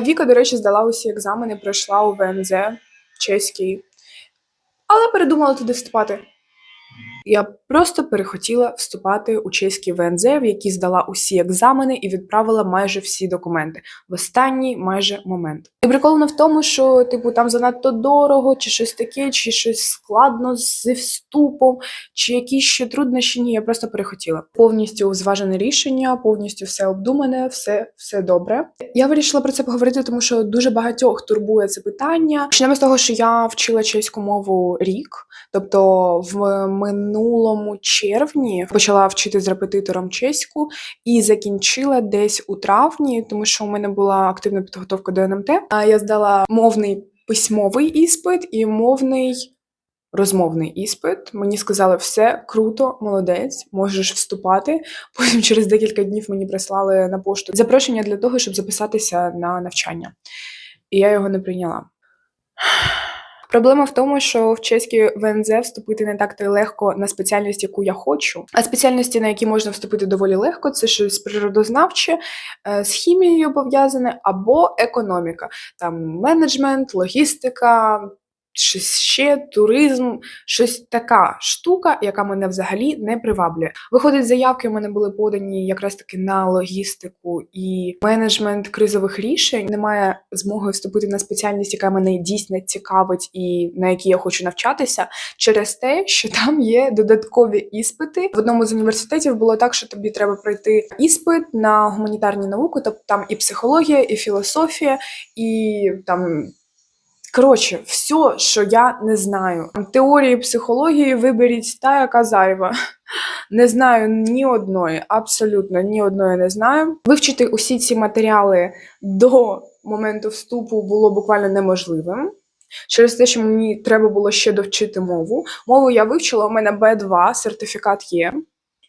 Віка, до речі, здала усі екзамени, пройшла у ВНЗ чеський, але передумала туди вступати. Я просто перехотіла вступати у чеський ВНЗ, в який здала усі екзамени і відправила майже всі документи в останній майже момент. І прикол не в тому, що типу там занадто дорого, чи щось таке, чи щось складно зі вступом, чи якісь ще труднощі. Ні, я просто перехотіла. Повністю зважене рішення, повністю все обдумане, все, все добре. Я вирішила про це поговорити, тому що дуже багатьох турбує це питання. Почнемо з того, що я вчила чеську мову рік. Тобто в минулому червні почала вчити з репетитором чеську і закінчила десь у травні, тому що у мене була активна підготовка до НМТ. А я здала мовний письмовий іспит і мовний. Розмовний іспит. Мені сказали, все круто, молодець, можеш вступати. Потім через декілька днів мені прислали на пошту запрошення для того, щоб записатися на навчання. І я його не прийняла. Проблема в тому, що в чеській ВНЗ вступити не так то легко на спеціальність, яку я хочу. А спеціальності, на які можна вступити доволі легко, це щось природознавче, е, з хімією пов'язане або економіка, там менеджмент, логістика. Щось ще туризм, щось така штука, яка мене взагалі не приваблює. Виходить, заявки у мене були подані якраз таки на логістику і менеджмент кризових рішень. Немає змоги вступити на спеціальність, яка мене дійсно цікавить і на якій я хочу навчатися, через те, що там є додаткові іспити. В одному з університетів було так, що тобі треба пройти іспит на гуманітарні науки, тобто там і психологія, і філософія, і там. Коротше, все, що я не знаю. Теорії психології виберіть та, яка зайва. Не знаю ні одної, абсолютно ні одної не знаю. Вивчити усі ці матеріали до моменту вступу було буквально неможливим. Через те, що мені треба було ще довчити мову. Мову я вивчила, у мене B2, сертифікат є.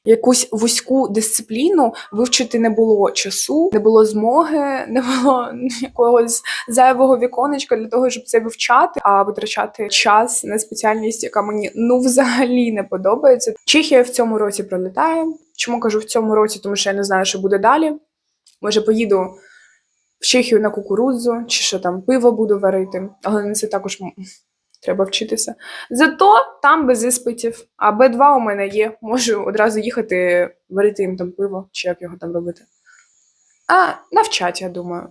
Якусь вузьку дисципліну вивчити не було часу, не було змоги, не було якогось зайвого віконечка для того, щоб це вивчати, а витрачати час на спеціальність, яка мені ну взагалі не подобається. Чехія в цьому році пролітає. Чому кажу в цьому році? Тому що я не знаю, що буде далі. Може, поїду в Чехію на кукурудзу, чи що там пиво буду варити, але на це також треба вчитися. Зато там без іспитів. А Б2 у мене є. Можу одразу їхати варити їм там пиво, чи як його там робити. А навчать, я думаю.